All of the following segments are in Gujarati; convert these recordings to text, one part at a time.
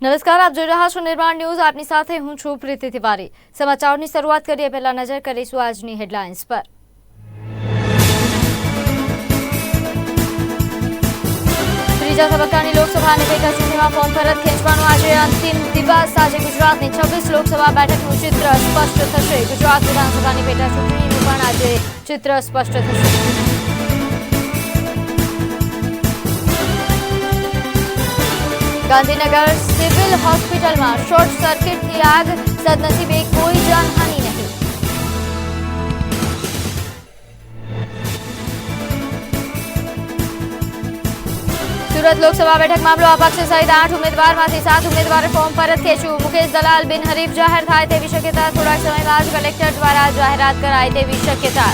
નમસ્કાર, આપ જોઈ રહ્યા છો નિર્માણ ન્યૂઝ. આપની સાથે હું છું પ્રીતિ તિવારી. સમાચારની શરૂઆત કરીએ. પહેલા નજર કરીશું આજની હેડલાઇન્સ પર. ત્રીજા તબક્કાની લોકસભાની પેટા ચૂંટણીમાં ફોર્મ પરત ખેંચવાનો આજે અંતિમ દિવસ. આજે ગુજરાતની છવ્વીસ લોકસભા બેઠકનું ચિત્ર સ્પષ્ટ થશે. ગુજરાત વિધાનસભાની પેટા ચૂંટણીનું પણ આજે ચિત્ર સ્પષ્ટ થશે. ગાંધીનગર સિવિલ હોસ્પિટલમાં શોર્ટ સર્કિટની આગ, સદનસીબે કોઈ જાનહાનિ નહીં. સુરત લોકસભા બેઠક મામલો અપક્ષ સહિત આઠ ઉમેદવારમાંથી સાત ઉમેદવારે ફોર્મ પરત ખેંચ્યું મુકેશ દલાલ બિનહરીફ જાહેર થાય તેવી શક્યતા થોડાક સમયમાં જ કલેક્ટર દ્વારા જાહેરાત કરાય તેવી શક્યતા.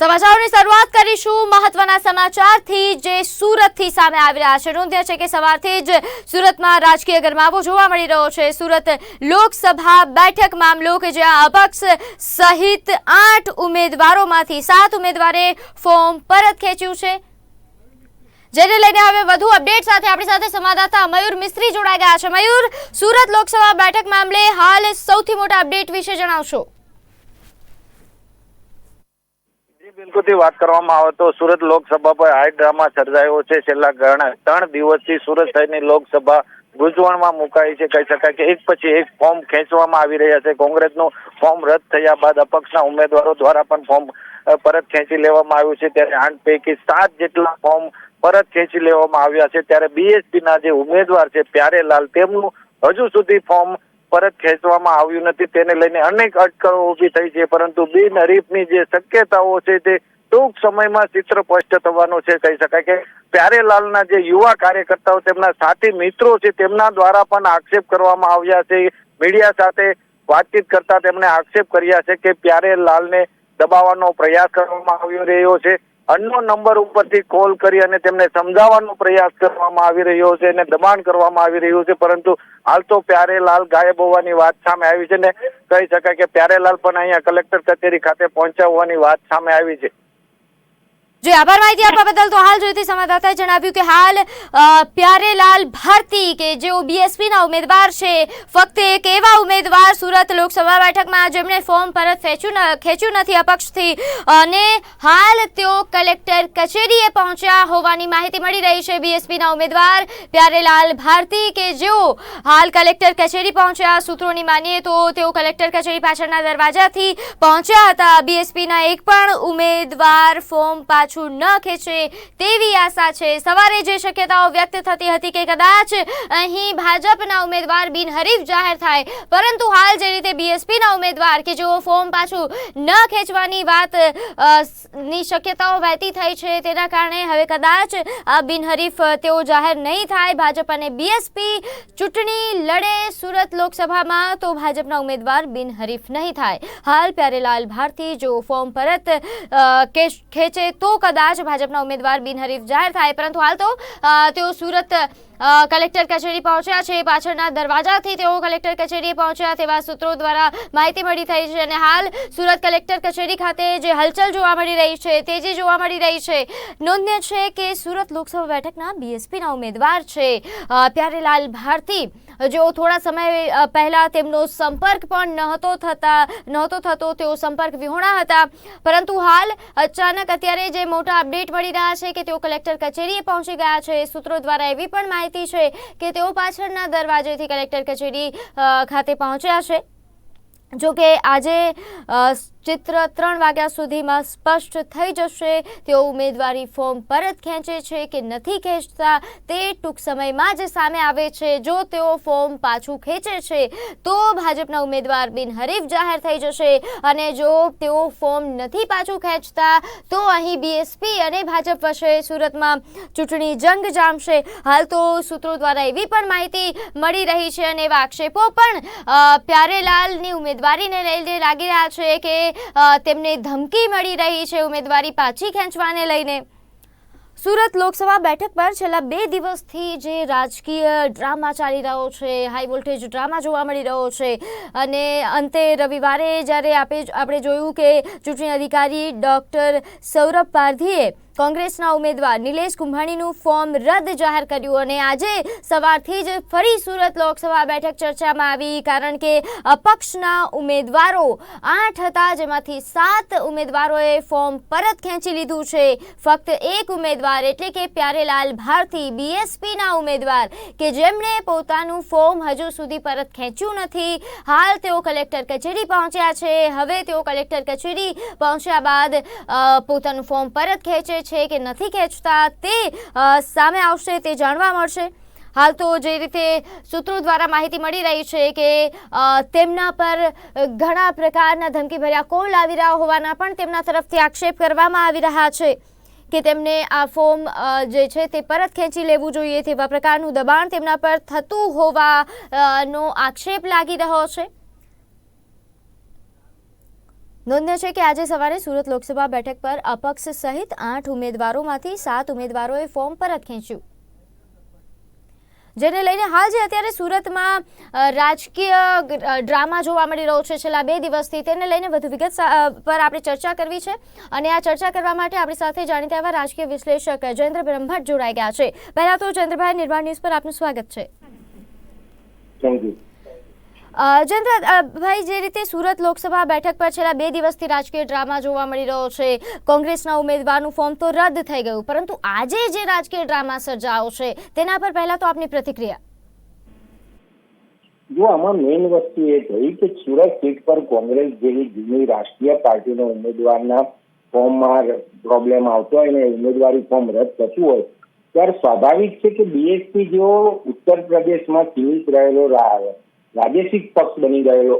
સમાચારોની શરૂઆત કરીશું મહત્વના સમાચારથી જે સુરતથી સામે આવી રહ્યા છે. નોંધ્યા છે કે સવારથી જ સુરતમાં રાજકીય ગરમાવો જોવા મળી રહ્યો છે. સુરત લોકસભા બેઠક મામલો કે જ્યાં અપક્ષ સહિત આઠ ઉમેદવારોમાંથી સાત ઉમેદવારે ફોર્મ પરત ખેંચ્યું છે. જેને લઈને હવે વધુ અપડેટ સાથે આપણી સાથે સંવાદદાતા મયુર મિસ્ત્રી જોડાઈ ગયા છે. મયુર, સુરત લોકસભા બેઠક મામલે હાલ સૌથી મોટા અપડેટ વિશે જણાવશો જી બિલકુલથી વાત કરવામાં આવે તો સુરત લોકસભા પર હાઈ ડ્રામા સર્જાયો છે. છેલ્લા ઘણા ત્રણ દિવસથી સુરત શહેરની લોકસભા ગુંચવણમાં મુકાઈ છે. કહી શકાય કે એક પછી એક ફોર્મ ખેંચવામાં આવી રહ્યા છે. કોંગ્રેસનું ફોર્મ રદ થયા બાદ અપક્ષના ઉમેદવારો દ્વારા પણ ફોર્મ પરત ખેંચી લેવામાં આવ્યું છે. ત્યારે આઠ પૈકી સાત જેટલા ફોર્મ પરત ખેંચી લેવામાં આવ્યા છે. ત્યારે બીએસપી ના જે ઉમેદવાર છે, પ્યારેલાલ, તેમનું હજુ સુધી ફોર્મ પરત ખેંચવામાં આવ્યું નથી. તેને લઈને અનેક અટકળો ઊભી થઈ છે. પરંતુ બિનહરીફની જે શક્યતાઓ છે તે ટૂંક સમયમાં ચિત્ર સ્પષ્ટ થવાનું છે, કહી શકાય કે પ્યારેલાલના જે યુવા કાર્યકર્તાઓ, તેમના સાથી મિત્રો છે, તેમના દ્વારા પણ આક્ષેપ કરવામાં આવ્યા છે. મીડિયા સાથે વાતચીત કરતા તેમણે આક્ષેપ કર્યા છે કે પ્યારેલાલને દબાવવાનો પ્રયાસ કરવામાં આવી રહ્યો છે. અન્ય નંબર ઉપરથી કોલ કરી અને તેમને સમજાવવાનો પ્રયાસ કરવામાં આવી રહ્યો છે અને દબાણ કરવામાં આવી રહ્યું છે. પરંતુ હાલ તો પ્યારેલાલ ગાયબ હોવાની વાત સામે આવી છે ને કહી શકાય કે પ્યારેલાલ પણ અહીંયા કલેક્ટર કચેરી ખાતે પહોંચ્યા હોવાની વાત સામે આવી છે. જે આભાર માહિતી આપવા બદલ તો હાલ જોઈતી સંવાદદાતાએ જણાવ્યું કે હાલ પ્યારેલાલ ભારતી કે જેઓ બીએસપીના ઉમેદવાર છે, ફક્ત એક એવા ઉમેદવાર સુરત લોકસભા બેઠકમાં જેમણે ફોર્મ પરત ખેંચ્યું ખેંચ્યું નથી અપક્ષથી. અને હાલ તેઓ કલેક્ટર કચેરીએ પહોંચ્યા હોવાની માહિતી મળી રહી છે બીએસપીના ઉમેદવાર પ્યારેલાલ ભારતી કે જેઓ હાલ કલેક્ટર કચેરી પહોંચ્યા. સૂત્રોની માનીએ તો તેઓ કલેક્ટર કચેરી પાછળના દરવાજાથી પહોંચ્યા હતા. બીએસપીના એક પણ ઉમેદવાર ફોર્મ પાછું ન ખેંચે તેવી આશા છે. સવારે જે શક્યતાઓ વ્યક્ત થતી હતી કે કદાચ અહીં ભાજપના ઉમેદવાર બિનહરીફ જાહેર થાય, પરંતુ હાલ જે રીતે બીએસપીના ઉમેદવાર કે જેઓ ફોર્મ પાછું ન ખેંચવાની વાતની શક્યતાઓ વહેતી થઈ છે તેના કારણે હવે કદાચ બિનહરીફ તેઓ જાહેર નહીં થાય. ભાજપ અને બીએસપી ચૂંટણી લડે સુરત લોકસભામાં તો ભાજપના ઉમેદવાર બિનહરીફ નહીં થાય. હાલ પ્યારેલાલ ભારતી જો ફોર્મ પરત ખેંચે તો કદાચ ભાજપના ઉમેદવાર બિનહરીફ જાહેર થાય. પરંતુ હાલ તો તેઓ સુરત કલેક્ટર કચેરી પહોંચ્યા છે. પાછળના દરવાજાથી તેઓ કલેક્ટર કચેરીએ પહોંચ્યા તેવા સૂત્રો દ્વારા માહિતી મળી થઈ છે અને હાલ સુરત કલેક્ટર કચેરી ખાતે જે હલચલ જોવા મળી રહી છે તેજી જોવા મળી રહી છે, નોંધનીય છે કે સુરત લોકસભા બેઠકના બીએસપીના ઉમેદવાર છે પ્યારેલાલ ભારતી. જેઓ થોડા સમય પહેલાં તેમનો સંપર્ક પણ નહોતો થતા, નહોતો થતો, તેઓ સંપર્ક વિહોણા હતા. પરંતુ હાલ અચાનક અત્યારે જે મોટા અપડેટ મળી રહ્યા છે કે તેઓ કલેક્ટર કચેરીએ પહોંચી ગયા છે સૂત્રો દ્વારા એવી પણ માહિતી છે કે તેઓ પાછળના દરવાજેથી કલેક્ટર કચેરી ખાતે પહોંચ્યા છે. જો કે આજે ચિત્ર ત્રણ વાગ્યા સુધીમાં સ્પષ્ટ થઈ જશે. તેઓ ઉમેદવારી ફોર્મ પરત ખેંચે છે કે નથી ખેંચતા તે ટૂંક સમયમાં જ સામે આવે છે. જો તેઓ ફોર્મ પાછું ખેંચે છે, તો ભાજપના ઉમેદવાર બિનહરીફ જાહેર થઈ જશે. અને જો તેઓ ફોર્મ નથી પાછું ખેંચતા, તો અહીં બીએસપી અને ભાજપ વચ્ચે સુરતમાં ચૂંટણી જંગ જામશે. હાલ તો સૂત્રો દ્વારા એવી પણ માહિતી મળી રહી છે અને એવા આક્ષેપો પણ પ્યારેલાલની ઉમેદવારીને લઈને લાગી રહ્યા છે કે તેમને ધમકી મળી રહી છે ઉમેદવારી પાછી ખેંચવાને લઈને. સુરત લોકસભા બેઠક પર છેલ્લા બે દિવસથી જે રાજકીય ડ્રામા ચાલી રહ્યો છે, હાઈ વોલ્ટેજ ડ્રામા જોવા મળી રહ્યો છે, અને અંતે રવિવારે જ્યારે આપે આપણે જોયું કે ચૂંટણી અધિકારી ડૉક્ટર સૌરભ પારધીએ કોંગ્રેસના ઉમેદવાર નિલેશ કુંભાણીનું ફોર્મ રદ જાહેર કર્યું અને આજે સવારથી જ ફરી સુરત લોકસભા બેઠક ચર્ચામાં આવી, કારણ કે અપક્ષના ઉમેદવારો આઠ હતા, જેમાંથી સાત ઉમેદવારોએ ફોર્મ પરત ખેંચી લીધું છે. ફક્ત એક ઉમેદવાર, એટલે કે પ્યારેલાલ ભારતી, બીએસપીના ઉમેદવાર, કે જેમણે પોતાનું ફોર્મ હજુ સુધી પરત ખેંચ્યું નથી. હાલ તેઓ કલેક્ટર કચેરી પહોંચ્યા છે. હવે તેઓ કલેક્ટર કચેરી પહોંચ્યા બાદ પોતાનું ફોર્મ પરત ખેંચે છે કે નથી ખેંચતા તે સામે આવશે, તે જાણવા મળશે. હાલ તો જે રીતે સૂત્રો દ્વારા માહિતી મળી રહી છે કે તેમના પર ઘણા પ્રકારના ધમકીભર્યા કોલ આવી રહ્યા હોવાના પણ તેમના તરફથી આક્ષેપ કરવામાં આવી રહ્યા છે કે તેમને આ ફોર્મ જે છે તે પરત ખેંચી લેવું જોઈએ તેવા પ્રકારનું દબાણ તેમના પર થતું હોવા નો આક્ષેપ લાગી રહ્યો છે. નોંધ્ય છે કે આજે સવારે સુરત લોકસભા બેઠક પર અપક્ષ સહિત આઠ ઉમેદવારોમાંથી સાત ઉમેદવારોએ ફોર્મ પરત ખેંચ્યું. જેને લઈને હાલ જે અત્યારે સુરતમાં રાજકીય ડ્રામા જોવા મળી રહ્યો છે. છેલ્લા બે દિવસથી તેને લઈને વધુ વિગત પર આપણે ચર્ચા કરવી છે. અને આ ચર્ચા કરવા માટે આપણી સાથે જાણીતા એવા રાજકીય વિશ્લેષક જયેન્દ્ર બ્રહ્મભટ્ટ જોડાઈ ગયા છે. પહેલા તો ચંદ્રભાઈ નિર્માણ ન્યૂઝ પર આપનું સ્વાગત છે. ભાઈ, જે રીતે સુરત લોકસભા બેઠક પર છેલ્લા બે દિવસથી રાજકીય ડ્રામા જોવા મળી રહ્યો છે, કોંગ્રેસના ઉમેદવારનું ફોર્મ તો રદ થઈ ગયું, પરંતુ આજે જે રાજકીય ડ્રામા સર્જાયો છે, તેના પર પહેલા તો આપની પ્રતિક્રિયા. જો આમાં મેઇન વસ્તુ એ થઈ કે સુરત સીટ પર કોંગ્રેસ જેવી જૂની રાષ્ટ્રીય પાર્ટીના ઉમેદવારના ફોર્મમાં પ્રોબ્લેમ આવતો હોય ને ઉમેદવારી ફોર્મ રદ થતું હોય, ત્યારે સ્વાભાવિક છે કે બીએસપી જેવો ઉત્તર પ્રદેશમાં સીમિત રહેલો રા- પ્રાદેશિક પક્ષ બની ગયેલો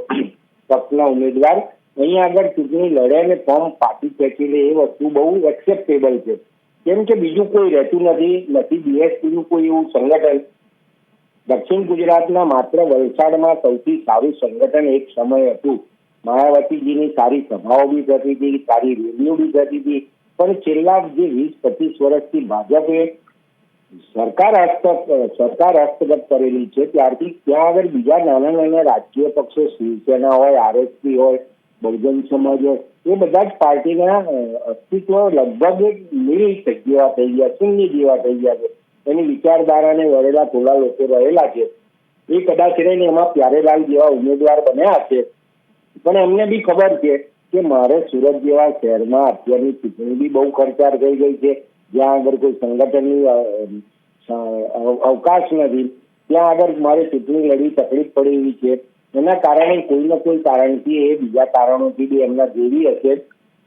પક્ષના ઉમેદવાર અહીંયા આગળ ચૂંટણી લડે અને ફોર્મ પાટી ખેંચી લે એ વસ્તુ બહુ એક્સેપ્ટેબલ છે. કેમ કે બીજું કોઈ રહેતું નથી નથી બીએસપી નું કોઈ એવું સંગઠન. દક્ષિણ ગુજરાતના માત્ર વલસાડમાં સૌથી સારું સંગઠન એક સમય હતું. માયાવતીજીની સારી સભાઓ બી થતી હતી, સારી રેલીઓ બી થતી હતી. પણ છેલ્લા જે વીસ પચીસ વર્ષથી ભાજપે સરકાર હસ્તક સરકાર હસ્તગત કરેલી છે ત્યારથી ત્યાં આગળ બીજા નાના નાના રાજકીય પક્ષો, શિવસેના હોય, આરએસપી હોય, બહુજન સમાજ હોય, એ બધા જ પાર્ટીના અસ્તિત્વ લગભગ નીલ જેવા થઈ ગયા, શૂન્ય જેવા થઈ ગયા છે. એની વિચારધારાને વળેલા થોડા લોકો રહેલા છે. એ કદાચ રહીને એમાં પ્યારેલાલ જેવા ઉમેદવાર બન્યા છે પણ એમને બી ખબર છે કે મારે સુરત જેવા શહેરમાં અત્યારની ચૂંટણી બી બહુ ખર્ચાળ થઈ ગઈ છે. જ્યાં આગળ કોઈ સંગઠનની અવકાશ નથી ત્યાં આગળ મારે ચૂંટણી લડવી તકલીફ પડે એવી છે એના કારણે કોઈ ને કોઈ કારણથી એ બીજા કારણોથી બી એમના જેવી હશે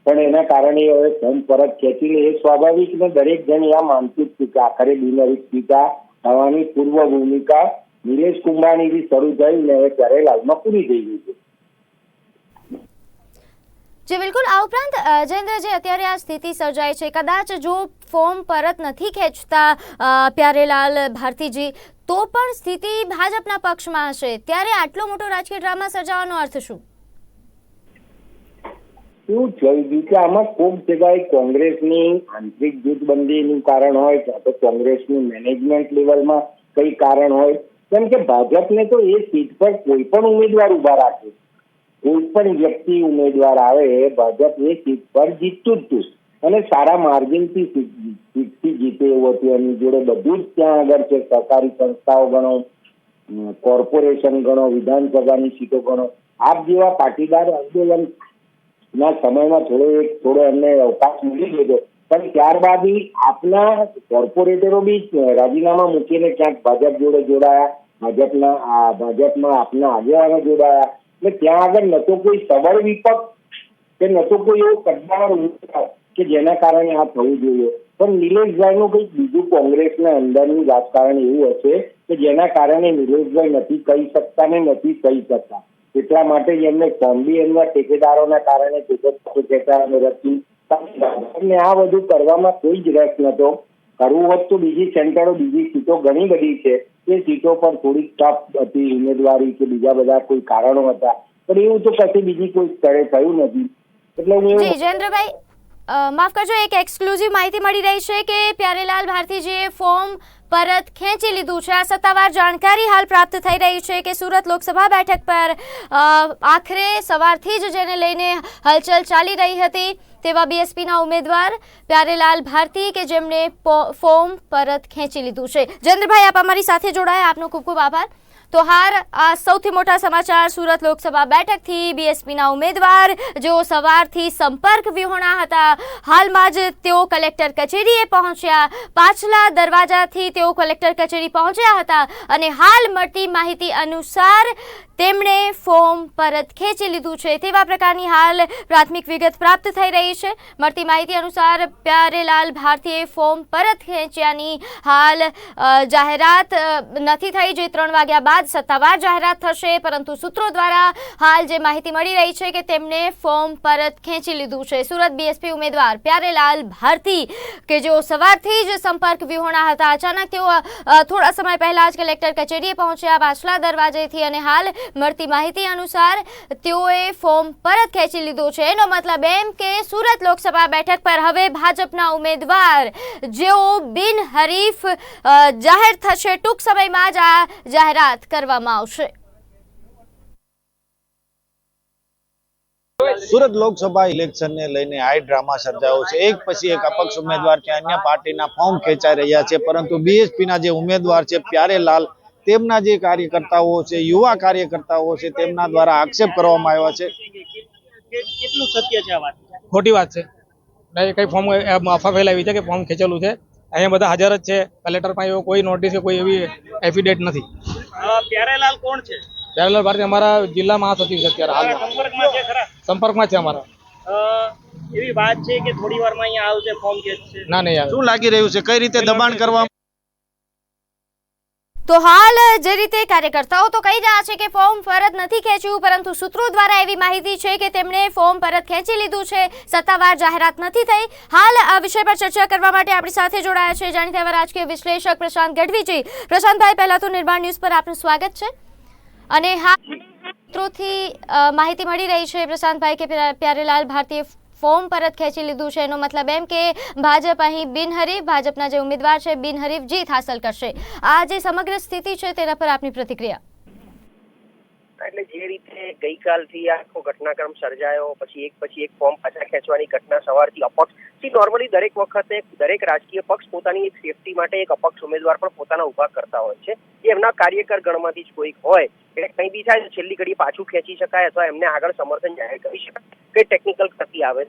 પણ એના કારણે હવે ફોર્મ પરત ખેંચી લે એ સ્વાભાવિક ને દરેક જણ આ માનસિક છે કે આખરે બિનરી પિતા થવાની પૂર્વ ભૂમિકા નિલેશ કુંભાણીથી શરૂ થઈ ને હવે પ્યારેલાલમાં પૂરી થઈ ગઈ છે જે બિલકુલ આ ઉપરાંત અ, જયેન્દ્ર જે અત્યારે આ સ્થિતિ સર્જાય છે. કદાચ જો ફોર્મ પરત નથી ખેંચતા પ્યારેલાલ ભારતીજી તો પણ સ્થિતિ ભાજપના પક્ષમાં હશે. ત્યારે આટલો મોટો રાજકીય ડ્રામા સર્જાવાનો અર્થ શું? શું હતું કે આમાં ખૂબ જગ્યાએ કોંગ્રેસની આંતરિક જૂથબંધીનું કારણ હોય કાં તો કોંગ્રેસનું મેનેજમેન્ટ લેવલમાં કઈ કારણ હોય? કેમ કે ભાજપને તો એ સીટ પર કોઈ પણ ઉમેદવાર ઊભા રાખે કોઈ પણ વ્યક્તિ ઉમેદવાર આવે ભાજપ એ સીટ પર જીતતું જ અને સારા માર્જિનથી સીટ- સીટથી જીતે એવું હતું. એમની જોડે બધું જ ત્યાં આગળ છે. સરકારી સંસ્થાઓ ગણો કોર્પોરેશન ગણો, વિધાનસભાની સીટો ગણો. આપ જેવા પાટીદાર આંદોલન ના સમયમાં થોડો એક, થોડો એમને અવકાશ મળી ગયો પણ ત્યારબાદ આપના કોર્પોરેટરો બી રાજીનામા મૂકીને ક્યાંક ભાજપ જોડે જોડાયા, ભાજપના ભાજપમાં આપના આગેવાનો જોડાયા. એટલે ત્યાં આગળ ન તો કોઈ સબળ વિપક્ષ કે ન તો કોઈ એવો ઉમેદવાર કે જેના કારણે આ થવું જોઈએ. પણ નિલેશભાઈનું કંઈક બીજું કોંગ્રેસના અંદરનું રાજકારણ એવું હશે કે જેના કારણે નિલેશભાઈ નથી કહી શકતા ને નથી કહી શકતા. એટલા માટે એમને કોમ્બી એમના ઠેકેદારોના કારણે ઠેકેદારોને રચી આ બધું કરવામાં કોઈ જ રસ નતો કરવું હોત તો બીજી સેન્ટરો, બીજી સીટો ઘણી બધી છે. એ સીટો પર થોડીક ટફ હતી, ઉમેદવારી કે બીજા બધા કોઈ કારણો હતા. પણ એવું તો પછી બીજી કોઈ સ્થળે થયું નથી. એટલે હું એવું જયેન્દ્રભાઈ માફ કરજો, એક એક્સક્લુઝિવ માહિતી મળી રહી છે કે પ્યારેલાલ ભારતીજીએ ફોર્મ પરત ખેંચી લીધું છે, આ સત્તાવાર જાણકારી હાલ પ્રાપ્ત થઈ રહી છે કે સુરત લોકસભા બેઠક પર આખરે સવારથી જ જેને લઈને હલચલ ચાલી રહી હતી તેવા બીએસપીના ઉમેદવાર પ્યારેલાલ ભારતી કે જેમણે ફોર્મ પરત ખેંચી લીધું છે. જયેન્દ્રભાઈ, આપ અમારી સાથે જોડાયા. આપનો ખૂબ ખૂબ આભાર. તો હાર, આ સૌથી મોટા સમાચાર સુરત લોકસભા બેઠકથી બીએસપીના ઉમેદવાર. જેઓ સવારથી સંપર્ક વિહોણા હતા, હાલમાં જ તેઓ કલેક્ટર કચેરીએ પહોંચ્યા. પાછલા દરવાજાથી તેઓ કલેક્ટર કચેરી પહોંચ્યા હતા અને હાલ મળતી માહિતી અનુસાર તેમણે ફોર્મ પરત ખેંચી લીધું છે. તેવા પ્રકારની હાલ પ્રાથમિક વિગત પ્રાપ્ત થઈ રહી છે. મળતી માહિતી અનુસાર પ્યારેલાલ ભારતીએ ફોર્મ પરત ખેંચ્યાની હાલ જાહેરાત નથી થઈ. જે ત્રણ વાગ્યા બાદ સત્તાવાર જાહેરાત થશે, પરંતુ સૂત્રો દ્વારા હાલ જે માહિતી મળી રહી છે કે તેમણે ફોર્મ પરત ખેંચી લીધું છે. સુરત બીએસપી ઉમેદવાર પ્યારેલાલ ભારતી, કે જેઓ સવારથી જ સંપર્ક વ્યૂહોણા હતા. અચાનક તેઓ થોડા સમય પહેલા જ કલેક્ટર કચેરીએ પહોંચ્યા પાછલા દરવાજેથી અને હાલ મળતી માહિતી અનુસાર તેઓએ ફોર્મ પરત ખેંચી લીધું છે. એનો મતલબ એમ કે સુરત લોકસભા બેઠક પર હવે ભાજપના ઉમેદવાર જેઓ બિનહરીફ જાહેર થશે ટૂંક સમયમાં જ આ જાહેરાત કરવામાં આવશે. સુરત લોકસભા ઇલેક્શનને લઈને હાઈ ડ્રામા સર્જાયો છે. એક પછી એક અપક્ષ ઉમેદવાર કે અન્ય પાર્ટીના ફોર્મ ખેંચાઈ રહ્યા છે. પરંતુ બીએસપીના જે ઉમેદવાર છે પ્યારેલાલ તેમના જે કાર્યકર્તાઓ છે યુવા કાર્યકર્તાઓ છે તેમના દ્વારા આક્ષેપ કરવામાં આવ્યા છે. કેટલું સત્ય છે આ વાત? ખોટી વાત છે. કઈ ફોર્મ અફવા ફેલાવી છે કે ફોર્મ ખેંચેલું છે? અહીંયા બધા હાજર જ છે. કલેક્ટર પાસે એવો કોઈ નોટિસ કે કોઈ એવી એફિડેટ નથી. પ્યારેલાલ કોણ છે? પ્યારેલાલ ભારતી અમારા જિલ્લા મહાસચિવ છે અત્યારે હાલ હાલમાં સંપર્કમાં છે ખરા? સંપર્કમાં છે અમારા. એવી વાત છે કે થોડી વારમાં અહીંયા આવશે ફોર્મ ખેંચશે ના નહીં આવે. શું લાગી રહ્યું છે? કઈ રીતે દબાણ કરવા તો હાલ જે રીતે કાર્યકર્તાઓ તો કહી રહ્યા છે કે ફોર્મ પરત નથી ખેંચ્યું, પરંતુ સૂત્રો દ્વારા એવી માહિતી છે કે તેમણે ફોર્મ પરત ખેંચી લીધું છે. સત્તાવાર જાહેરાત નથી થઈ. હાલ આ વિષય પર ચર્ચા કરવા માટે આપણી સાથે જોડાયા છે જાણીતા એવા રાજકીય વિશ્લેષક પ્રશાંત ગઢવીજી. પ્રશાંતભાઈ, પહેલા તો નિર્માણ ન્યૂઝ પર આપનું સ્વાગત છે. અને હા, સૂત્રોથી માહિતી મળી રહી છે પ્રશાંતભાઈ કે પ્યારેલાલ ભારતીએ ફોર્મ પરત ખેંચી લીધું છે. એનો મતલબ એમ કે ભાજપ અહીં બિનહરીફ, ભાજપના જે ઉમેદવાર છે, બિનહરીફ જીત હાંસલ કરશે. આ જે સમગ્ર સ્થિતિ છે, તેના પર આપની પ્રતિક્રિયા. એટલે જે રીતે ગઈકાલથી આખો ઘટનાક્રમ સર્જાયો, પછી એક પછી એક ફોર્મ પાછા ખેંચવાની ઘટના સવારથી અપક્ષ સી નોર્મલી દરેક વખતે દરેક રાજકીય પક્ષ પોતાની એક સેફટી માટે એક અપક્ષ ઉમેદવાર પણ પોતાના ઊભા કરતા હોય છે. એમના કાર્યકર ગણમાંથી જ કોઈક હોય. એટલે કંઈ બી થાય છેલ્લી ઘડી પાછું ખેંચી શકાય અથવા એમને આગળ સમર્થન જાહેર કરી શકાય. કઈ ટેકનિકલ ક્ષતિ આવે.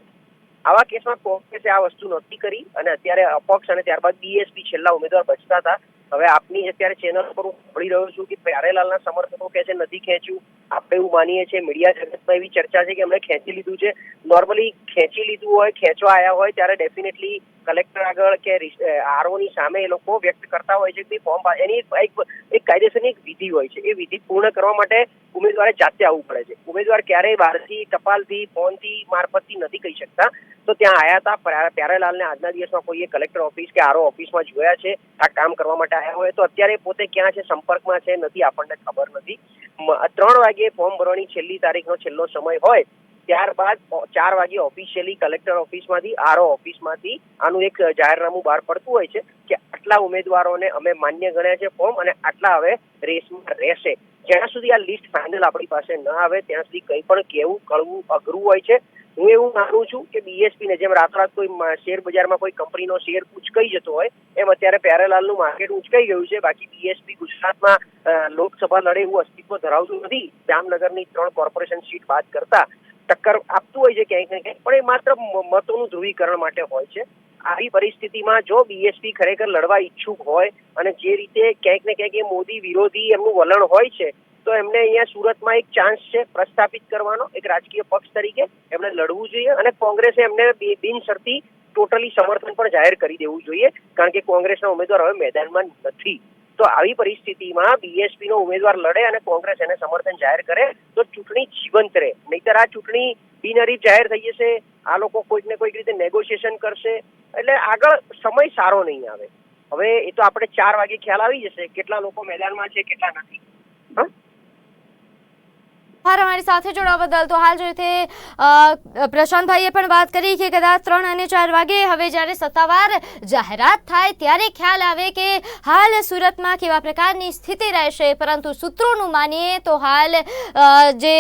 આવા કેસમાં કોંગ્રેસે આ વસ્તુ નહોતી કરી અને અત્યારે અપક્ષ અને ત્યારબાદ બીએસપી છેલ્લા ઉમેદવાર બચતા હતા. હવે આપની અત્યારે ચેનલ પર હું સાંભળી રહ્યો છું કે પ્યારેલાલના સમર્થકો કહે છે, નથી ખેંચ્યું. આપણે એવું માનીએ છીએ. મીડિયા જગતમાં એવી ચર્ચા છે કે એમણે ખેંચી લીધું છે. નોર્મલી ખેંચી લીધું હોય, ખેંચવા આવ્યા હોય, ત્યારે ડેફિનેટલી કલેક્ટર આગળ કે આરઓની સામે એ લોકો વ્યક્ત કરતા હોય છે કે ફોર્મ એની એક એક કાયદેસરની એક વિધિ હોય છે. એ વિધિ પૂર્ણ કરવા માટે ઉમેદવારે જાતે આવવું પડે છે. ઉમેદવાર ક્યારેય બહારથી, ટપાલથી, ફોનથી, મારફતથી નથી કહી શકતા. તો ત્યાં આયા હતા. પ્યા- પ્યારેલાલને આજના દિવસમાં કોઈએ કલેક્ટર ઓફિસ કે આરઓ ઓફિસમાં જોયા છે. આ કામ કરવા માટે આવ્યા હોય તો અત્યારે પોતે ક્યાં છે, સંપર્કમાં છે, નથી, આપણને ખબર નથી. ત્રણ વાગે ફોર્મ ભરવાની છેલ્લી તારીખનો છેલ્લો સમય હોય, ત્યારબાદ ચાર વાગે ઓફિશિયલી કલેક્ટર ઓફિસમાંથી, આરઓ ઓફિસમાંથી આનું એક જાહેરનામું બહાર પડતું હોય છે કે આટલા ઉમેદવારોને અમે માન્ય ગણ્યા છે ફોર્મ અને આટલા હવે રેસમાં રહેશે. જ્યાં સુધી આ લિસ્ટ ફાઇનલ આપણી પાસે ન આવે, ત્યાં સુધી કંઈ પણ કહેવું, કળવું, અઘરું હોય છે. હું એવું માનું છું કે બીએસપી ને જેમ રાતોરાત કોઈ શેર બજારમાં કોઈ કંપનીનો શેર ઉચકાઈ જતો હોય, એમ અત્યારે પેરેલાલનું માર્કેટ ઉચકાઈ ગયું છે. બાકી બીએસપી ગુજરાતમાં લોકસભા લડે એવું અસ્તિત્વ ધરાવતું નથી. જામનગરની ત્રણ કોર્પોરેશન સીટ બાદ કરતા ટક્કર આપતું હોય છે ક્યાંક ને ક્યાંક પણ એ માત્ર મતોનું ધ્રુવીકરણ માટે હોય છે. આવી પરિસ્થિતિમાં જો બીએસપી ખરેખર લડવા ઈચ્છુક હોય અને જે રીતે ક્યાંક ને ક્યાંક એ મોદી વિરોધી એમનું વલણ હોય છે તો એમને અહીંયા સુરતમાં એક ચાન્સ છે પ્રસ્થાપિત કરવાનો, એક રાજકીય પક્ષ તરીકે. એમણે લડવું જોઈએ અને કોંગ્રેસે એમને બિનશરતી ટોટલી સમર્થન પણ જાહેર કરી દેવું જોઈએ, કારણ કે કોંગ્રેસના ઉમેદવાર હવે મેદાનમાં નથી. તો આવી પરિસ્થિતિમાં બીએસપી નો ઉમેદવાર લડે અને કોંગ્રેસ એને સમર્થન જાહેર કરે, તો ચૂંટણી જીવંત રહે. નહીતર આ ચૂંટણી બિનહરીફ જાહેર થઈ જશે, આ લોકો કોઈક ને કોઈક રીતે નેગોશિએશન કરશે, એટલે આગળ સમય સારો નહીં આવે. હવે એ તો આપણે ચાર વાગે ખ્યાલ આવી જશે, કેટલા લોકો મેદાનમાં છે, કેટલા નથી. હા? આભાર અમારી સાથે જોડાવા બદલ. તો હાલ જે રીતે પ્રશાંતભાઈએ પણ વાત કરી કે કદાચ ત્રણ અને ચાર વાગે હવે જ્યારે સત્તાવાર જાહેરાત થાય ત્યારે ખ્યાલ આવે કે હાલ સુરતમાં કેવા પ્રકારની સ્થિતિ રહેશે. પરંતુ સૂત્રોનું માનીએ તો હાલ જે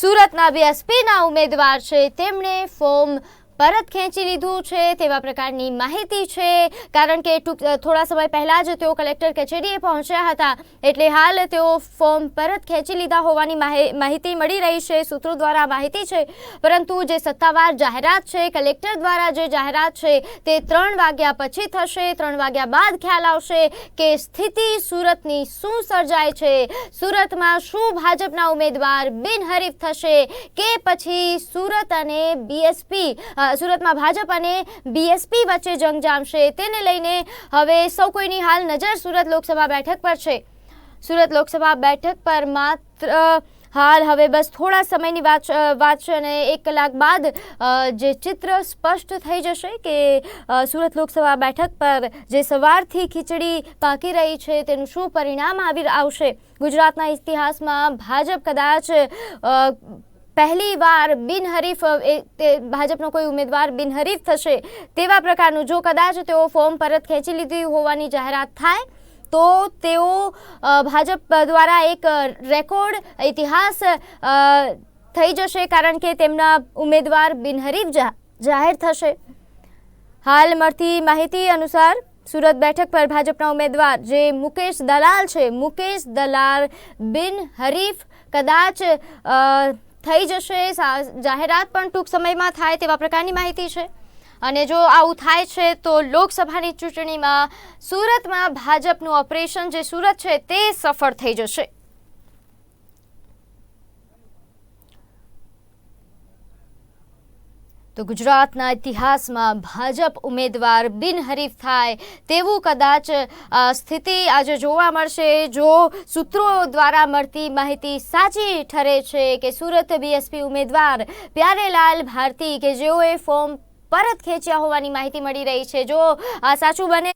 સુરતના બીએસપીના ઉમેદવાર છે, તેમણે ફોર્મ પરત ખેંચી લીધું છે તેવા પ્રકારની માહિતી છે. કારણ કે ટૂંક થોડા સમય પહેલાં જ તેઓ કલેક્ટર કચેરીએ પહોંચ્યા હતા. એટલે હાલ તેઓ ફોર્મ પરત ખેંચી લીધા હોવાની માહિ- માહિતી મળી રહી છે, સૂત્રો દ્વારા માહિતી છે. પરંતુ જે સત્તાવાર જાહેરાત છે, કલેક્ટર દ્વારા જે જાહેરાત છે, તે ત્રણ વાગ્યા પછી થશે. ત્રણ વાગ્યા બાદ ખ્યાલ આવશે કે સ્થિતિ સુરતની શું સર્જાય છે. સુરતમાં શું ભાજપના ઉમેદવાર બિનહરીફ થશે કે પછી સુરત અને બીએસપી સુરતમાં ભાજપ અને બીએસપી વચ્ચે જંગ જામશે. તેને લઈને હવે સૌ કોઈની હાલ નજર સુરત લોકસભા બેઠક પર છે. સુરત લોકસભા બેઠક પર માત્ર હાલ હવે બસ થોડા સમયની વાત વાત છે અને એક કલાક બાદ જે ચિત્ર સ્પષ્ટ થઈ જશે કે સુરત લોકસભા બેઠક પર જે સવારથી ખીચડી પાકી રહી છે તેનું શું પરિણામ આવી, આવશે? ગુજરાતના ઇતિહાસમાં ભાજપ કદાચ અ, પહેલી વાર બિનહરીફ ભાજપનો કોઈ ઉમેદવાર બિનહરીફ થશે તેવા પ્રકારનું જો કદાચ તેઓ ફોર્મ પરત ખેંચી લીધી હોવાની જાહેરાત થાય તો તેઓ ભાજપ દ્વારા એક રેકોર્ડ ઇતિહાસ થઈ જશે કારણ કે તેમના ઉમેદવાર બિનહરીફ જાહેર થશે. હાલ મળતી માહિતી અનુસાર સુરત બેઠક પર ભાજપના ઉમેદવાર જે મુકેશ દલાલ છે મુકેશ દલાલ બિન હરીફ કદાચ થઈ જશે જાહેરાત પણ ટૂંક સમયમાં થાય તેવા પ્રકારની માહિતી છે. અને જો આવું થાય છે, તો લોકસભાની ચૂંટણીમાં સુરતમાં ભાજપનું ઓપરેશન જે સુરત છે, તે સફળ થઈ જશે. તો ગુજરાતના ઇતિહાસમાં ભાજપ ઉમેદવાર બિનહરીફ થાય તેવું કદાચ સ્થિતિ આજે જોવા મળશે. જો સૂત્રો દ્વારા મળતી માહિતી સાચી ઠરે છે કે સુરત બીએસપી ઉમેદવાર પ્યારેલાલ ભારતી કે જેઓએ ફોર્મ પરત ખેંચ્યા હોવાની માહિતી મળી રહી છે. જો સાચું બને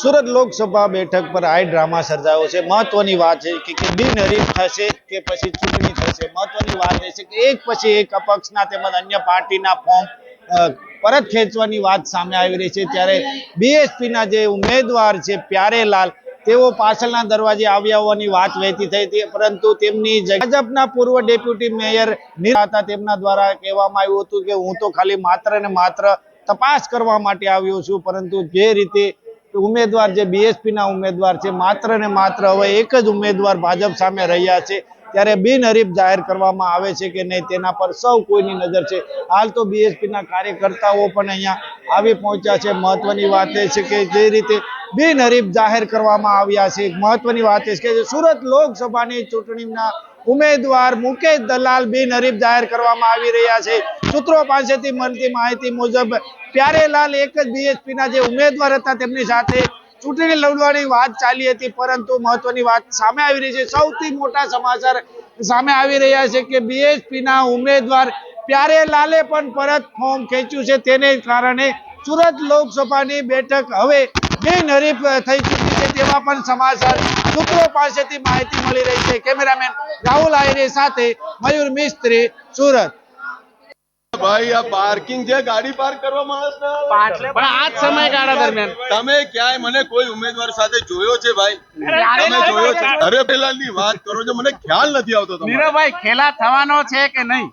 સુરત લોકસભા બેઠક પર હાઈ ડ્રામા સર્જાયો છે. મહત્વની વાત છે કે બિનહરીફ થશે કે પછી ચૂંટણી થશે? મહત્વની વાત એ છે કે એક પછી એક અપક્ષના તેમજ અન્ય પાર્ટીના ફોર્મ પરત ખેંચવાની વાત સામે આવી રહી છે. ત્યારે બીએસપીના જે ઉમેદવાર છે પ્યારેલાલ, તેઓ પાછળના દરવાજે આવ્યા હોવાની વાત વહેતી થઈ હતી. પરંતુ તેમની ભાજપના પૂર્વ ડેપ્યુટી મેયર હતા. તેમના દ્વારા કહેવામાં આવ્યું હતું કે હું તો ખાલી માત્ર ને માત્ર તપાસ કરવા માટે આવ્યો છું. પરંતુ જે રીતે ઉમેદવાર જે બીએસપી ના ઉમેદવાર છે, માત્ર ને માત્ર હવે એક જ ઉમેદવાર ભાજપ સામે રહ્યા છે. ત્યારે બિનહરીફ જાહેર કરવામાં આવે છે કે નહીં તેના પર સૌ કોઈની નજર છે. હાલ તો બીએસપી ના કાર્યકર્તાઓ પણ અહીંયા આવી પહોંચ્યા છે. મહત્વની વાત એ છે કે જે રીતે બિનહરીફ જાહેર કરવામાં આવ્યા છે. મહત્વની વાત એ છે કે સુરત લોકસભાની ચૂંટણીના ઉમેદવાર મુકેશ દલાલ બિનહરીફ જાહેર કરવામાં આવી રહ્યા છે. સૂત્રો પાસેથી મળતી માહિતી મુજબ, પ્યારેલાલ એક જ બીએસપી ના જે ઉમેદવાર હતા, તેમની સાથે ચૂંટણી લડવાની વાત ચાલી હતી, પરંતુ મહત્વની વાત સામે આવી રહી છે. સૌથી મોટા સમાચાર સામે આવી રહ્યા છે કે બીએસપી ના ઉમેદવાર પ્યારેલાલે પણ પરત ફોર્મ ખેંચ્યું છે. તેને કારણે સુરત લોકસભાની બેઠક હવે બિનહરીફ થઈ ચૂકી છે તેવા પણ સમાચાર સૂત્રો પાસેથી માહિતી મળી રહી છે. કેમેરામેન રાહુલ આહિરે સાથે મયુર મિસ્ત્રી સુરત. ભાઈ આ પાર્કિંગ છે ગાડી પાર્ક કરવા માણસ પણ આ જ સમયગાળા દરમિયાન. તમે ક્યાંય મને કોઈ ઉમેદવાર સાથે જોયો છે ભાઈ? તમે જોયો છે? અરે. પેલા ની વાત કરો છો મને ખ્યાલ નથી આવતો નીરવભાઈ ખેલા થવાનો છે કે નહીં?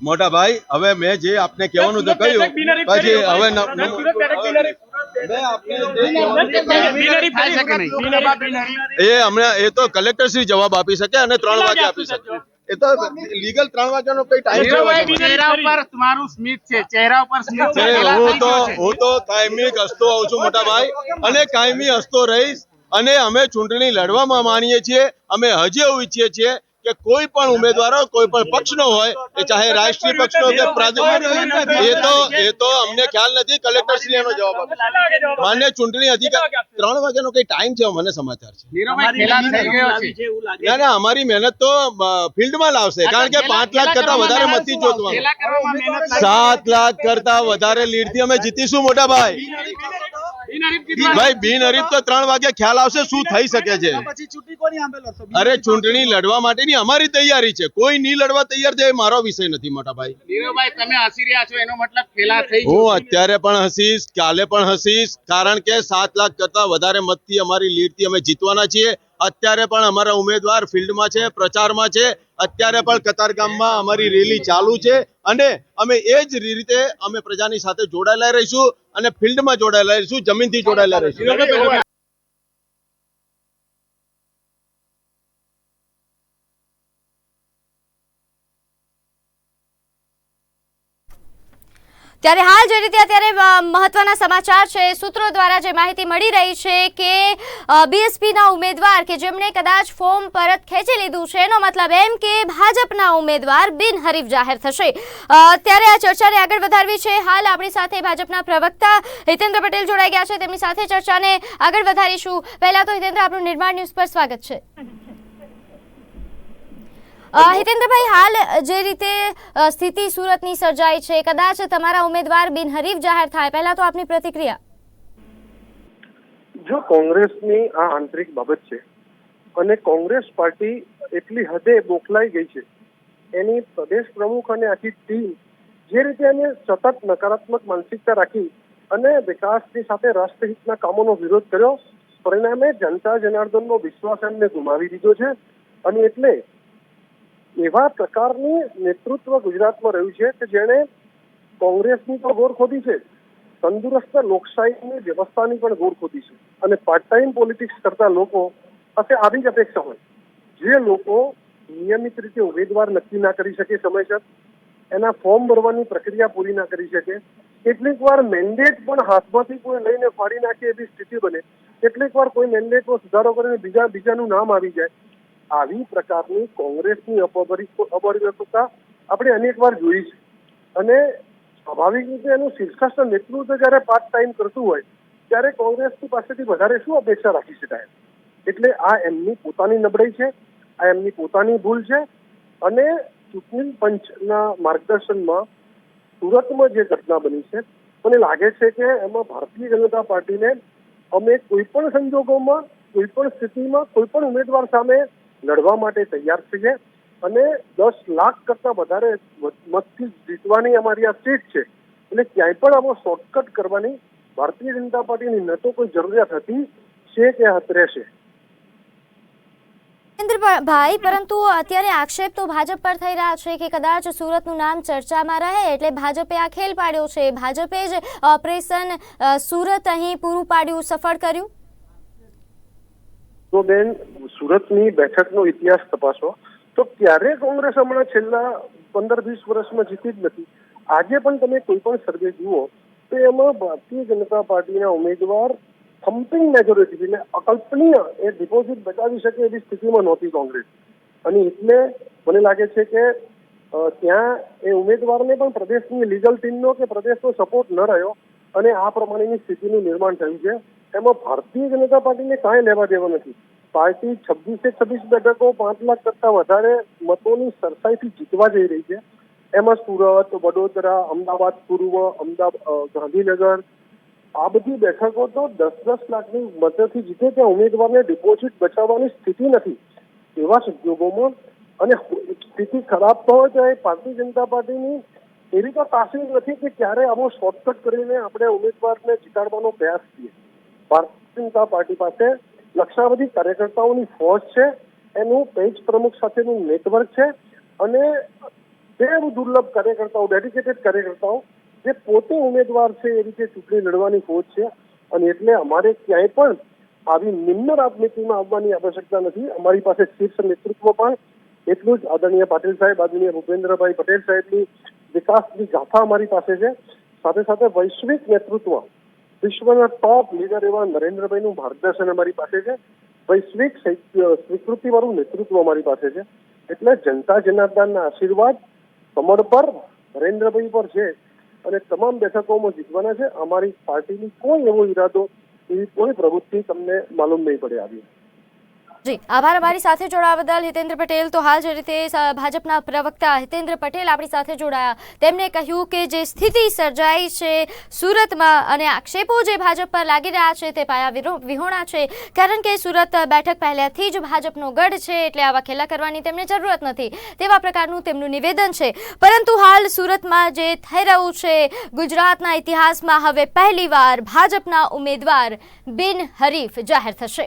મોટા ભાઈ હવે મેં જે આપને કહેવાનું તો કહ્યું પછી હવે એ હમણાં એ તો કલેક્ટર શ્રી જવાબ આપી શકે અને ત્રણ વાગે આપી શકે. એ તો લીગલ ત્રણ વાગ્યાનો કઈ ટાઈમ ચહેરા ઉપર તમારું સ્મિત છે ચહેરા ઉપર સ્મિત છે. હું તો. હું તો કાયમી હસતો આવું છું મોટા ભાઈ. અને કાયમી હસતો રહીશ. અને અમે ચૂંટણી લડવામાં માનીએ છીએ. અમે હજી એવું ઈચ્છીએ છીએ કે કોઈ પણ ઉમેદવારો કોઈ પણ પક્ષનો હોય એ ચાહે રાષ્ટ્રીય પક્ષનો કે પ્રાદેશિક એ તો એ તો અમને ખ્યાલ નથી કલેક્ટર શ્રી એનો જવાબ આપે માન્ય ચૂંટણી અધિકાર ત્રણ વાગ્યાનો કઈ ટાઈમ છે મને સમાચાર છે. ના ના અમારી મહેનત તો ફિલ્ડમાં લાવશે કારણ કે પાંચ લાખ કરતા વધારે મતથી જોતવાનું. સાત લાખ કરતા વધારે લીડથી અમે જીતીશું મોટા ભાઈ. ભાઈ બિનહરીફ તો ત્રણ વાગે ખ્યાલ આવશે શું થઈ શકે છે. અરે ચૂંટણી લડવા માટેની અમારી તૈયારી છે. કોઈ નહીં લડવા તૈયાર છે મારો વિષય નથી મોટા ભાઈ. તમે હસી રહ્યા છો એનો મતલબ થઈ હું અત્યારે પણ હસીશ કાલે પણ હસીશ કારણ કે સાત લાખ કરતા વધારે મતથી અમારી લીડથી અમે જીતવાના છીએ. અત્યારે પણ અમારા ઉમેદવાર ફિલ્ડમાં છે, પ્રચારમાં છે. અત્યારે પણ કતારગામમાં અમારી રેલી ચાલુ છે અને અમે એ જ રીતે અમે પ્રજાની સાથે જોડાયેલા રહીશું અને ફિલ્ડમાં જોડાયેલા રહીશું, જમીનથી જોડાયેલા રહીશું. ત્યારે હાલ જે રીતે અત્યારે મહત્વના સમાચાર છે, સૂત્રો દ્વારા જે માહિતી મળી રહી છે કે બીએસપીના ઉમેદવાર કે જેમણે કદાચ ફોર્મ પરત ખેંચી લીધું છે, એનો મતલબ એમ કે ભાજપના ઉમેદવાર બિનહરીફ જાહેર થશે. ત્યારે આ ચર્ચાને આગળ વધારવી છે. હાલ આપણી સાથે ભાજપના પ્રવક્તા હિતેન્દ્ર પટેલ જોડાઈ ગયા છે. તેમની સાથે ચર્ચાને આગળ વધારીશું. પહેલાં તો હિતેન્દ્ર, આપણું નિર્માણ ન્યૂઝ પર સ્વાગત છે. હિતેન્દ્રભાઈ, હાલ જે રીતે સ્થિતિ સુરતની સર્જાઈ છે, કદાચ તમારા ઉમેદવાર બિનહરીફ જાહેર થાય. પહેલા તો આપની પ્રતિક્રિયા. જો કોંગ્રેસની આ આંતરિક બાબત છે અને કોંગ્રેસ પાર્ટી એટલી હદે બોખલાઈ ગઈ છે, એની પ્રદેશ પ્રમુખ અને આખી ટીમ જે રીતે એને સતત નકારાત્મક માનસિકતા રાખી અને વિકાસની સાથે રાષ્ટ્રહિતના કામોનો વિરોધ કર્યો, પરિણામે જનતા જનાર્દનનો વિશ્વાસ એમને ગુમાવી દીધો છે. અને એટલે એવા પ્રકારની નેતૃત્વ ગુજરાતમાં રહ્યું છે કે જેણે કોંગ્રેસની પણ ગોર ખોદી છે, તંદુરસ્ત લોકશાહીની વ્યવસ્થાની પણ ગોર ખોદી છે અને પાર્ટ ટાઈમ પોલિટિક્સ કરતા લોકો પાસે આવી જ અપેક્ષા હોય. જે લોકો નિયમિત રીતે ઉમેદવાર નક્કી ના કરી શકે સમયસર, એના ફોર્મ ભરવાની પ્રક્રિયા પૂરી ના કરી શકે, કેટલીક વાર મેન્ડેટ પણ હાથમાંથી કોઈ લઈને ફાડી નાખે એવી સ્થિતિ બને, કેટલીક વાર કોઈ મેન્ડેટમાં સુધારો કરીને બીજા, બીજાનું નામ આવી જાય આવી પ્રકારની કોંગ્રેસની અપરિ- અપરિપક્વતા આપણે અનેક વાર જોઈ છે. અને સ્વાભાવિક રીતે એનું શીર્ષસ્થ નેતૃત્વ જયારે પાર્ટ ટાઈમ કરતું હોય, ત્યારે કોંગ્રેસની પાસેથી વધારે શું અપેક્ષા રાખી શકાય? એટલે આ એમની પોતાની નબળાઈ છે, આ એમની પોતાની ભૂલ છે, અને ચૂંટણી પંચના માર્ગદર્શનમાં સુરતમાં જે ઘટના બની છે, મને લાગે છે કે એમાં ભારતીય જનતા પાર્ટીને અમે કોઈ પણ સંજોગોમાં, કોઈ પણ સ્થિતિમાં કોઈ પણ ઉમેદવાર સામે લડવા માટે તૈયાર છીએ અને દસ લાખ કરતા વધારે મતથી જીતવાની અમારી આ સીટ છે. એટલે ક્યાંય પણ આમાં શોર્ટકટ કરવાની ભારતીય જનતા પાર્ટીની ન તો કોઈ જરૂરિયાત હતી, છે કે રહેશે. ભાઈ પરંતુ અત્યારે આક્ષેપ તો ભાજપ પર થઈ રહ્યા છે કે કદાચ સુરતનું નામ ચર્ચામાં રહે એટલે ભાજપે આ ખેલ પાડ્યો છે. ભાજપે જ ઓપરેશન સુરત અહીં પૂરું પાડ્યું, સફળ કર્યું? તો બેન સુરતની બેઠકનો ઇતિહાસ તપાસો. તો ક્યારે કોંગ્રેસ હમણાં છેલ્લા પંદર વીસ વર્ષમાં જીતી જ નથી? આજે પણ તમે કોઈ પણ સર્વે જુઓ, તો એમાં ભારતીય જનતા પાર્ટીના ઉમેદવાર થમ્પિંગ મેજોરિટી એટલે અકલ્પનીય એ ડિપોઝિટ બચાવી શકે એવી સ્થિતિમાં નહોતી કોંગ્રેસ. અને એટલે મને લાગે છે કે ત્યાં એ ઉમેદવારને પણ પ્રદેશની લીગલ ટીમનો કે પ્રદેશનો સપોર્ટ ન રહ્યો અને આ પ્રમાણેની સ્થિતિનું નિર્માણ થયું છે. એમાં ભારતીય જનતા પાર્ટીને કાંઈ લેવા દેવા નથી. પાર્ટી છવ્વીસે છવ્વીસ બેઠકો પાંચ લાખ કરતા વધારે મતોની સરસાઈથી જીતવા જઈ રહી છે. એમાં સુરત, વડોદરા, અમદાવાદ, પૂર્વ, અમદાવાદ ગાંધીનગર આ બધી બેઠકો તો દસ દસ લાખની મતથી જીતે ત્યાં ઉમેદવારને ડિપોઝિટ બચાવવાની સ્થિતિ નથી. એવા સંજોગોમાં અને સ્થિતિ ખરાબ તો હોય તો એ ભારતીય જનતા પાર્ટીની એવી તો તાસીર નથી કે ક્યારે આવો શોર્ટકટ કરીને આપણે ઉમેદવારને જીતાડવાનો પ્રયાસ કરીએ. ભારતીય જનતા પાર્ટી પાસે લક્ષાવધિ કાર્યકર્તાઓની ફોજ છે, એનું પેજ પ્રમુખ સાથેનું નેટવર્ક છે અને બે દુર્લભ કાર્યકર્તાઓ ડેડિકેટેડ કાર્યકર્તાઓ જે પોતે ઉમેદવાર છે એ રીતે ચૂંટણી લડવાની ફોજ છે. અને એટલે અમારે ક્યાંય પણ આવી નિમ્ન રાજનીતિમાં આવવાની આવશ્યકતા નથી. અમારી પાસે શીર્ષ નેતૃત્વ પણ એટલું જ આદરણીય પાટીલ સાહેબ, આદરણીય ભૂપેન્દ્રભાઈ પટેલ સાહેબની વિકાસની ગાથા અમારી પાસે છે. સાથે સાથે વૈશ્વિક નેતૃત્વ વિશ્વના ટોપ લીડર એવા નરેન્દ્રભાઈનું માર્ગદર્શન અમારી પાસે છે. વૈશ્વિક સ્વીકૃતિ વાળું નેતૃત્વ અમારી પાસે છે. એટલે જનતા જનાર્દનના આશીર્વાદ કમળ પર નરેન્દ્રભાઈ પર છે અને તમામ બેઠકોમાં જીતવાના છે. અમારી પાર્ટીની કોઈ એવો ઈરાદો, એવી કોઈ પ્રવૃત્તિ તમને માલુમ નહીં પડે આવી. જી, આભાર અમારી સાથે જોડાવા બદલ. હિતેન્દ્ર પટેલ તો હાલ જે રીતે ભાજપના પ્રવક્તા હિતેન્દ્ર પટેલ આપણી સાથે જોડાયા. તેમણે કહ્યું કે જે સ્થિતિ સર્જાઈ છે સુરતમાં અને આક્ષેપો જે ભાજપ પર લાગી રહ્યા છે તે પાયા વિહોણા છે. કારણ કે સુરત બેઠક પહેલાથી જ ભાજપનો ગઢ છે એટલે આવા ખેલા કરવાની તેમને જરૂરત નથી. તેવા પ્રકારનું તેમનું નિવેદન છે. પરંતુ હાલ સુરતમાં જે થઈ રહ્યું છે, ગુજરાતના ઇતિહાસમાં હવે પહેલીવાર ભાજપના ઉમેદવાર બિનહરીફ જાહેર થશે.